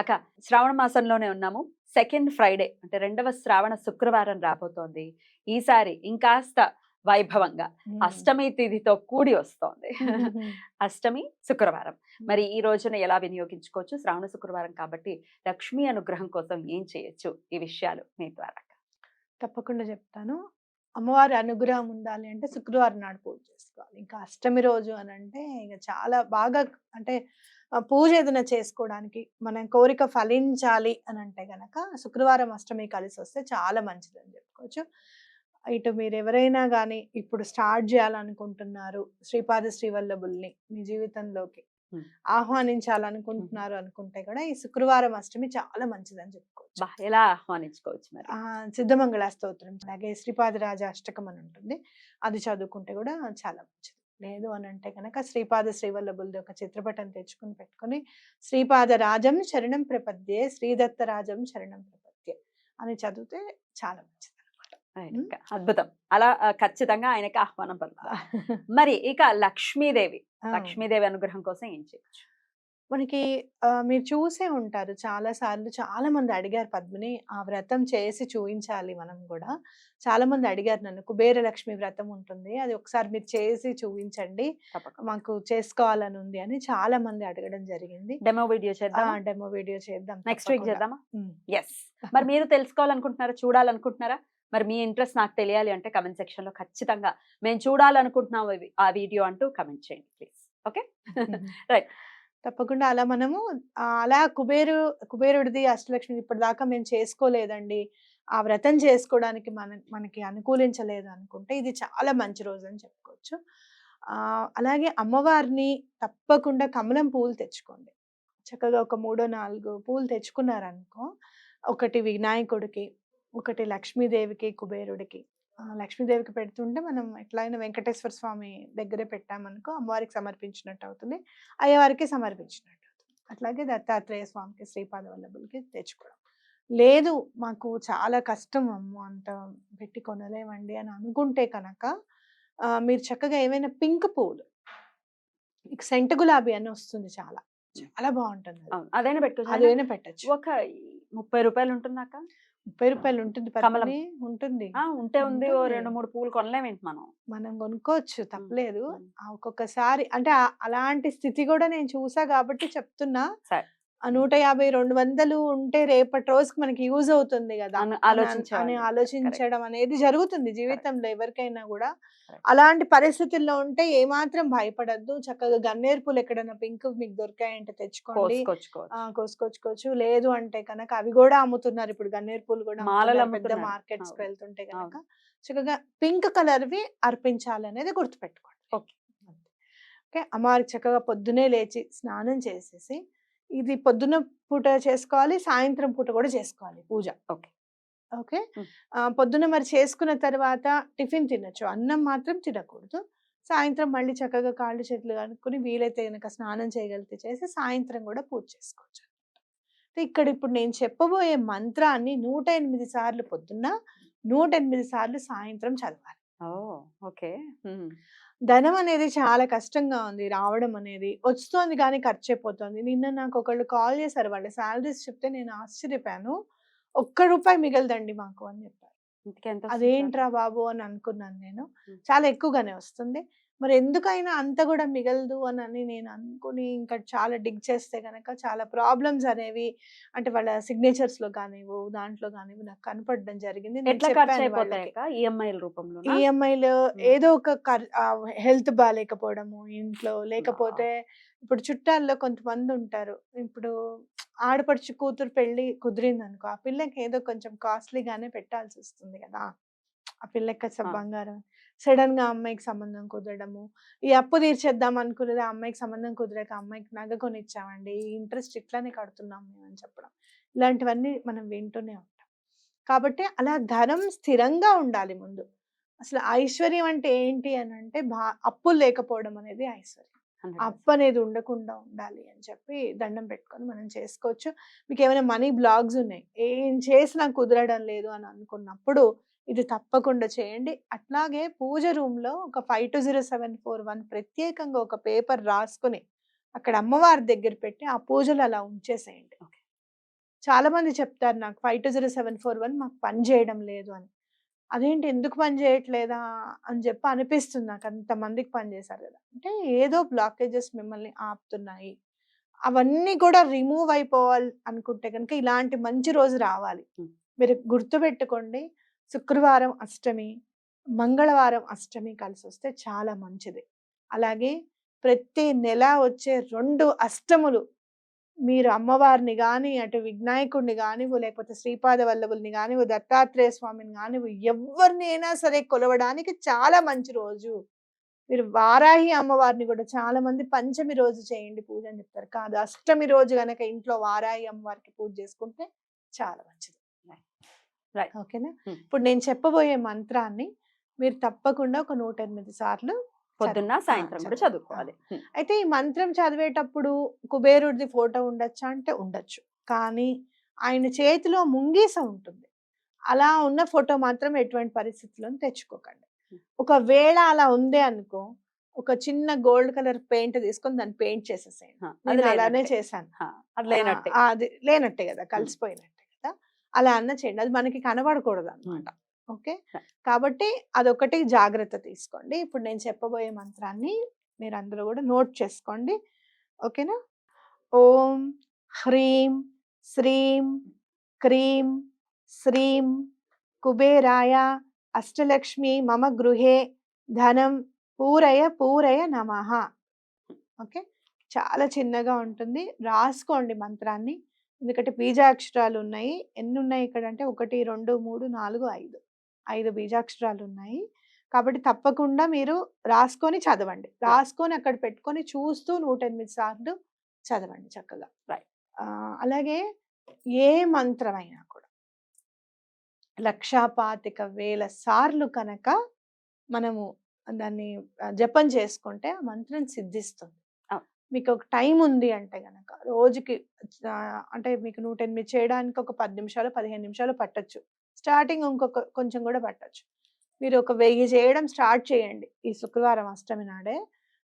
అక్క శ్రావణ మాసంలోనే ఉన్నాము. సెకండ్ ఫ్రైడే అంటే రెండవ శ్రావణ శుక్రవారం రాబోతోంది. ఈసారి ఇంకాస్త వైభవంగా అష్టమి తిథితో కూడి వస్తోంది. అష్టమి శుక్రవారం. మరి ఈ రోజున ఎలా వినియోగించుకోవచ్చు? శ్రావణ శుక్రవారం కాబట్టి లక్ష్మీ అనుగ్రహం కోసం ఏం చేయొచ్చు? ఈ విషయాలు మీ ద్వారా. తప్పకుండా చెప్తాను. అమ్మవారి అనుగ్రహం ఉండాలి అంటే శుక్రవారం నాడు పూజ చేసుకోవాలి. ఇంకా అష్టమి రోజు అని అంటే ఇక చాలా బాగా అంటే పూజ ఏదైనా చేసుకోవడానికి మన కోరిక ఫలించాలి అని అంటే గనక శుక్రవారం అష్టమి కలిసి వస్తే చాలా మంచిదని చెప్పుకోవచ్చు. ఇటు మీరు ఎవరైనా కానీ ఇప్పుడు స్టార్ట్ చేయాలనుకుంటున్నారు శ్రీపాద శ్రీవల్లభుల్ని మీ జీవితంలోకి. ఆహ్వానించాలనుకుంటున్నారు అనుకుంటే కూడా ఈ శుక్రవారం అష్టమి చాలా మంచిదని చెప్పుకోవచ్చు. ఎలా ఆహ్వానించుకోవచ్చు మరి? ఆ సిద్ధమంగళ స్తోత్రం. అలాగే శ్రీపాదరాజ అష్టకం అని ఉంటుంది. అది చదువుకుంటే కూడా చాలా మంచిది. లేదు అని అంటే కనుక శ్రీపాద శ్రీవల్లభులది ఒక చిత్రపటం తెచ్చుకుని పెట్టుకొని శ్రీపాద రాజం శరణం ప్రపద్యే శ్రీదత్త రాజం శరణం ప్రపద్యే అని చదివితే చాలా మంచిది అద్భుతం. అలా ఖచ్చితంగా ఆయనకి ఆహ్వానం పలుకుతాం మరి ఇక లక్ష్మీదేవి. లక్ష్మీదేవి అనుగ్రహం కోసం ఏం చేయొచ్చు? మనకి మీరు చూసే ఉంటారు. చాలా సార్లు చాలా మంది అడిగారు పద్మిని ఆ వ్రతం చేసి చూపించాలి మనం కూడా. చాలా మంది అడిగారు నన్ను కుబేర లక్ష్మి వ్రతం ఉంటుంది. అది ఒకసారి మీరు చేసి చూపించండి తప్పకుండా. మాకు చేసుకోవాలని ఉంది అని చాలా మంది అడగడం జరిగింది. డెమో వీడియో చేద్దాం డెమో వీడియో చేద్దాం నెక్స్ట్ వీక్ తప్పకుండా. చేద్దామా. ఎస్ మరి మీరు తెలుసుకోవాలనుకుంటున్నారా? చూడాలనుకుంటున్నారా? మరి మీ ఇంట్రెస్ట్ నాకు తెలియాలి అంటే కమెంట్ సెక్షన్లో ఖచ్చితంగా మేము చూడాలనుకుంటున్నాం ఆ వీడియో అంటూ కమెంట్ చేయండి ప్లీజ్. ఓకే? Right. తప్పకుండా అలా మనము అలా కుబేరు కుబేరుడిది అష్టలక్ష్మి ఇప్పటిదాకా మేము చేసుకోలేదండి. ఆ వ్రతం చేసుకోవడానికి మన మనకి అనుకూలించలేదు అనుకుంటే ఇది చాలా మంచి రోజు అని చెప్పుకోవచ్చు. అలాగే అమ్మవారిని తప్పకుండా కమలం పూలు తెచ్చుకోండి. చక్కగా ఒక మూడో నాలుగు పూలు తెచ్చుకున్నారనుకో ఒకటి వినాయకుడికి ఒకటి లక్ష్మీదేవికి కుబేరుడికి లక్ష్మీదేవికి పెడుతుంటే మనం ఎట్లయినా వెంకటేశ్వర స్వామి దగ్గరే పెట్టామనుకో అమ్మవారికి సమర్పించినట్టు అవుతుంది. అయ్యవారికి సమర్పించినట్టు అవుతుంది. అట్లాగే దత్తాత్రేయ స్వామికి శ్రీపాద వల్లభులకి తెచ్చుకోవడం. లేదు మాకు చాలా కష్టం అమ్మ అంత పెట్టి కొనలేమండి అని అనుకుంటే కనుక మీరు చక్కగా ఏమైనా పింక్ పువ్వులు మీకు సెంటు గులాబీ అని వస్తుంది చాలా. చాలా బాగుంటుంది అదైనా పెట్టుకోవచ్చు. అదైనా పెట్టచ్చు. ఒక ముప్పై రూపాయలు ఉంటుందాక ముప్పై రూపాయలు ఉంటుంది కమలం. పద్మిని ఉంటుంది ఉంటే ఉంది ఓ ఉంటుంది. రెండు మూడు పూలు కొనలేమేంటి మనం మనం కొనుక్కోవచ్చు తప్పలేదు. ఆ ఒక్కొక్కసారి అంటే ఆ- అలాంటి స్థితి కూడా నేను చూసా కాబట్టి చెప్తున్నా సరే. ఆ నూట యాభై రెండు వందలు ఉంటే రేపటి రోజుకి మనకి యూజ్ అవుతుంది కదా అను- ఆలోచించడం అనేది జరుగుతుంది జీవితంలో ఎవరికైనా కూడా. అలాంటి పరిస్థితుల్లో ఉంటే ఏమాత్రం భయపడద్దు. చక్కగా గన్నేరు పూలు ఎక్కడైనా పింక్ మీకు దొరికాయంటే తెచ్చుకోండి. కోసుకొచ్చుకోవచ్చు. లేదు అంటే కనుక అవి కూడా అమ్ముతున్నారు. ఇప్పుడు గన్నేరు పూలు కూడా పెద్ద. మార్కెట్స్. వెళ్తుంటే కనుక చక్కగా పింక్ కలర్ వి అర్పించాలి అనేది గుర్తుపెట్టుకోండి. ఓకే. అమ్మవారికి చక్కగా పొద్దునే లేచి స్నానం చేసేసి ఇది పొద్దున పూట చేసుకోవాలి సాయంత్రం పూట కూడా చేసుకోవాలి పూజ. ఓకే. Hmm. ఆ, పొద్దున మరి చేసుకున్న తర్వాత టిఫిన్ తినొచ్చు. అన్నం మాత్రం తినకూడదు. సాయంత్రం మళ్ళీ చక్కగా కాళ్ళు చేతులు కనుక్కొని వీలైతే కనుక స్నానం చేయగలిగితే చేసి సాయంత్రం కూడా పూజ చేసుకోవచ్చు ఇక్కడ ఇప్పుడు నేను చెప్పబోయే మంత్రాన్ని నూట ఎనిమిది సార్లు పొద్దున్న నూట ఎనిమిది సార్లు సాయంత్రం చదవాలి. ఓకే. ధనం అనేది చాలా కష్టంగా ఉంది. రావడం అనేది వస్తోంది కానీ ఖర్చు అయిపోతుంది. నిన్న నాకు ఒకళ్ళు కాల్ చేశారు వాళ్ళ శాలరీస్ చెప్తే నేను ఆశ్చర్యపోయాను. ఒక్క రూపాయి మిగలదండి మాకు అని చెప్పారు. అదేంట్రా బాబు అని అనుకున్నాను నేను. చాలా ఎక్కువగానే వస్తుంది. మరి ఎందుకైనా అంత కూడా మిగలదు అని అని నేను అనుకుని ఇంకా చాలా డిగ్ చేస్తే గనక చాలా ప్రాబ్లమ్స్ అనేవి అంటే వాళ్ళ సిగ్నేచర్స్లో కానివ్వు దాంట్లో కానివ్వు నాకు కనపడడం జరిగింది. ఈఎంఐల రూపంలో ఈఎంఐలు ఏదో ఒక హెల్త్ బాగాలేకపోవడము ఇంట్లో లేకపోతే ఇప్పుడు చుట్టాల్లో కొంతమంది ఉంటారు ఇప్పుడు ఆడపడుచు కూతురు పెళ్ళి కుదిరింది అనుకో ఆ పిల్లకి ఏదో కొంచెం కాస్ట్లీగానే పెట్టాల్సి వస్తుంది కదా! ఆ పిల్లకి ఆ. బంగారం. సడన్గా అమ్మాయికి సంబంధం కుదరడము. ఈ అప్పు తీర్చేద్దాం అనుకునేది ఆ అమ్మాయికి సంబంధం కుదిరాక అమ్మాయికి నగ కొనిచ్చామండి ఈ ఇంట్రెస్ట్ ఇట్లానే కడుతున్నాం మేము అని చెప్పడం. ఇలాంటివన్నీ మనం వింటూనే ఉంటాం. కాబట్టి అలా ధనం స్థిరంగా ఉండాలి ముందు. అసలు ఐశ్వర్యం అంటే ఏంటి అని అంటే బా అప్పులు లేకపోవడం అనేది ఐశ్వర్యం. 100%. అప్పు అనేది ఉండకుండా ఉండాలి అని చెప్పి దండం పెట్టుకొని మనం చేసుకోవచ్చు మీకు ఏమైనా మనీ బ్లాగ్స్ ఉన్నాయి ఏం చేసినా కుదరడం లేదు అని అనుకున్నప్పుడు ఇది తప్పకుండా చేయండి అట్లాగే పూజ room లో ఒక five two zero seven four one ప్రత్యేకంగా ఒక పేపర్ రాసుకుని అక్కడ అమ్మవారి దగ్గర పెట్టి ఆ పూజలు అలా ఉంచేసేయండి. చాలా మంది చెప్తారు నాకు five two zero seven four one మాకు పని చేయడం లేదు అని అదేంటి ఎందుకు పని చేయట్లేదా అని చెప్పి అనిపిస్తుంది నాకు. అంతమందికి పని చేశారు కదా. అంటే ఏదో బ్లాకేజెస్ మిమ్మల్ని ఆపుతున్నాయి. అవన్నీ కూడా రిమూవ్ అయిపోవాలి అనుకుంటే కనుక ఇలాంటి మంచి రోజు రావాలి. మీరు గుర్తుపెట్టుకోండి. శుక్రవారం అష్టమి మంగళవారం అష్టమి కలిసి వస్తే చాలా మంచిది. అలాగే ప్రతి నెల వచ్చే రెండు అష్టములు మీరు అమ్మవారిని కానీ అటు వినాయకుడిని కానివ్వు లేకపోతే శ్రీపాద వల్లభుల్ని కానివ్వు దత్తాత్రేయ స్వామిని కానివ్వు ఎవరినైనా సరే కొలవడానికి చాలా మంచి రోజు మీరు వారాహి అమ్మవారిని కూడా చాలా మంది పంచమి రోజు చేయండి పూజ అని చెప్తారు కాదు అష్టమి రోజు గనక ఇంట్లో వారాహి అమ్మవారికి పూజ చేసుకుంటే చాలా మంచిది. ఓకేనా. ఇప్పుడు నేను చెప్పబోయే మంత్రాన్ని మీరు తప్పకుండా ఒక నూట ఎనిమిది సార్లు పొద్దున్న సాయంత్రం కూడా చదువు. చదువుకోవాలి. అయితే ఈ మంత్రం చదివేటప్పుడు కుబేరుడిది ఫోటో ఉండొచ్చా అంటే ఉండొచ్చు. కానీ ఆయన చేతిలో ముంగీస ఉంటుంది. అలా ఉన్న ఫోటో మాత్రం ఎటువంటి పరిస్థితుల్లో తెచ్చుకోకండి. ఒకవేళ అలా ఉంది అనుకో ఒక చిన్న గోల్డ్ కలర్ పెయింట్ తీసుకొని దాన్ని పెయింట్ నేను అలానే. చేశాను. అది లేనట్టే. కదా! కలిసిపోయినట్టే కదా! అలా అన్న చేయండి. అది మనకి కనబడకూడదు అనమాట ఓకే. కాబట్టి అదొకటి జాగ్రత్త తీసుకోండి. ఇప్పుడు నేను చెప్పబోయే మంత్రాన్ని మీరు అందరూ కూడా నోట్ చేసుకోండి. ఓకేనా? ఓం హ్రీం శ్రీం క్రీం శ్రీం కుబేరాయ అష్టలక్ష్మి మమ గృహే ధనం పూరయ పూరయ నమః. ఓకే? చాలా చిన్నగా ఉంటుంది. రాసుకోండి మంత్రాన్ని. ఎందుకంటే బీజాక్షరాలు ఉన్నాయి. ఎన్ని ఉన్నాయి ఇక్కడ అంటే ఒకటి రెండు మూడు నాలుగు ఐదు. ఐదు బీజాక్షరాలు ఉన్నాయి కాబట్టి తప్పకుండా మీరు రాసుకొని చదవండి. రాసుకొని అక్కడ పెట్టుకొని చూస్తూ నూట ఎనిమిది సార్లు చదవండి చక్కగా. ఆ, అలాగే ఏ మంత్రమైనా కూడా. లక్షా పాతిక వేల సార్లు కనుక మనము దాన్ని జపం చేసుకుంటే ఆ మంత్రం సిద్ధిస్తుంది. మీకు ఒక టైం ఉంది అంటే గనక రోజుకి అంటే మీకు నూట ఎనిమిది చేయడానికి ఒక పది నిమిషాలు పదిహేను నిమిషాలు పట్టొచ్చు. స్టార్టింగ్ ఇంకొక కొంచెం కూడా పట్టొచ్చు. మీరు ఒక వెయ్యి చేయడం స్టార్ట్ చేయండి ఈ శుక్రవారం అష్టమి నాడే.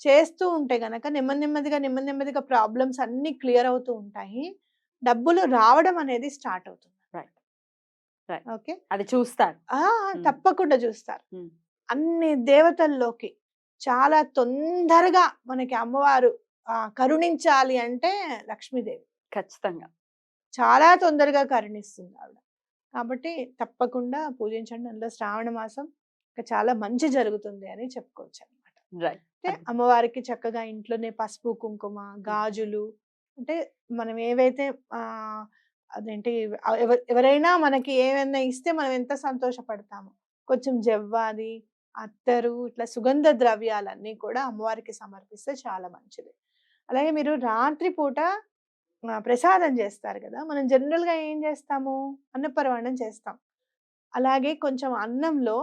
చేస్తూ ఉంటే గనక నెమ్మది నెమ్మదిగా నెమ్మది నెమ్మదిగా ప్రాబ్లమ్స్ అన్ని క్లియర్ అవుతూ ఉంటాయి. డబ్బులు రావడం అనేది స్టార్ట్ అవుతుంది. Right. ఓకే? అది చూస్తారు. తప్పకుండా చూస్తారు. అన్ని దేవతల్లోకి చాలా తొందరగా మనకి అమ్మవారు ఆ, కరుణించాలి అంటే లక్ష్మీదేవి. ఖచ్చితంగా. చాలా తొందరగా కరుణిస్తుంది ఆవిడ. కాబట్టి తప్పకుండా పూజించండి. అందులో శ్రావణ మాసం ఇంకా చాలా మంచి జరుగుతుంది అని చెప్పుకోవచ్చు అనమాట అంటే అమ్మవారికి చక్కగా ఇంట్లోనే పసుపు కుంకుమ గాజులు అంటే మనం ఏవైతే ఆ అదేంటి ఎవరైనా మనకి ఏమైనా ఇస్తే మనం ఎంత సంతోషపడతాము కొంచెం జవ్వాది అత్తరు ఇట్లా సుగంధ ద్రవ్యాలన్నీ కూడా అమ్మవారికి సమర్పిస్తే చాలా మంచిది. అలాగే మీరు రాత్రిపూట ఆ, ప్రసాదం చేస్తారు కదా! మనం జనరల్గా ఏం చేస్తాము? అన్నపరమాణం చేస్తాం. అలాగే కొంచెం అన్నంలో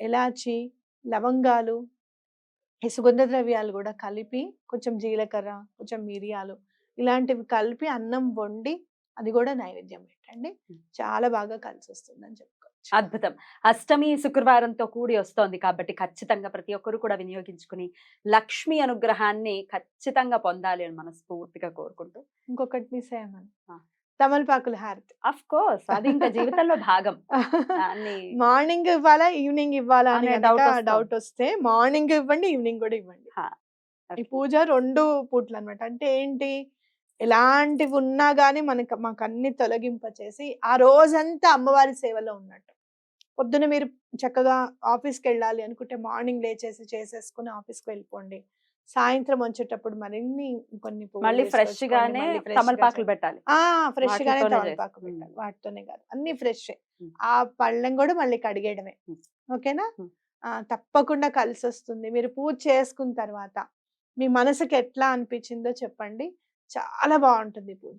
ఎలాచి లవంగాలు ఈ సుగంధ ద్రవ్యాలు కూడా కలిపి కొంచెం జీలకర్ర కొంచెం మిరియాలు ఇలాంటివి కలిపి అన్నం వండి అది కూడా నైవేద్యం పెట్టండి. చాలా బాగా కలిసి వస్తుందని చెప్పుకోవచ్చు అద్భుతం. అష్టమి శుక్రవారంతో కూడి వస్తోంది కాబట్టి ఖచ్చితంగా ప్రతి ఒక్కరు కూడా వినియోగించుకుని లక్ష్మి అనుగ్రహాన్ని ఖచ్చితంగా పొందాలి అని మనస్ఫూర్తిగా కోరుకుంటూ. ఇంకొకటి మిస్ అయ్యామని. తమలపాకుల హారతి. అఫ్ కోర్స్ అది ఇంకా జీవితంలో భాగం. మార్నింగ్ ఇవ్వాలా ఈవినింగ్ ఇవ్వాలా అని. డౌట్ వస్తే మార్నింగ్ ఇవ్వండి ఈవినింగ్ కూడా ఇవ్వండి. ఈ పూజ రెండు పూట్లు అన్నమాట. అంటే ఏంటి? ఎలాంటివి ఉన్నా గానీ మనకి మాకు అన్ని తొలగింప చేసి ఆ రోజంతా అమ్మవారి సేవలో ఉన్నట్టు. పొద్దున మీరు చక్కగా ఆఫీస్కి వెళ్ళాలి అనుకుంటే మార్నింగ్ లేచేసి చేసేసుకుని ఆఫీస్కి వెళ్ళిపోండి సాయంత్రం వచ్చేటప్పుడు మరిన్ని కొన్ని మళ్ళీ ఫ్రెష్ గానే తమలపాకులు. పెట్టాలి. ఆ! ఫ్రెష్ గానే వాటితోనే తమలపాకు చేస్తాం. పెట్టాలి. వాటితోనే కాదు. అన్ని ఫ్రెష్. ఆ పళ్ళెం కూడా మళ్ళీ కడిగేయడమే. ఓకేనా? తప్పకుండా కలిసి వస్తుంది మీరు పూజ చేసుకున్న తర్వాత మీ మనసుకి ఎట్లా అనిపించిందో చెప్పండి. చాలా బాగుంటుంది పూజ.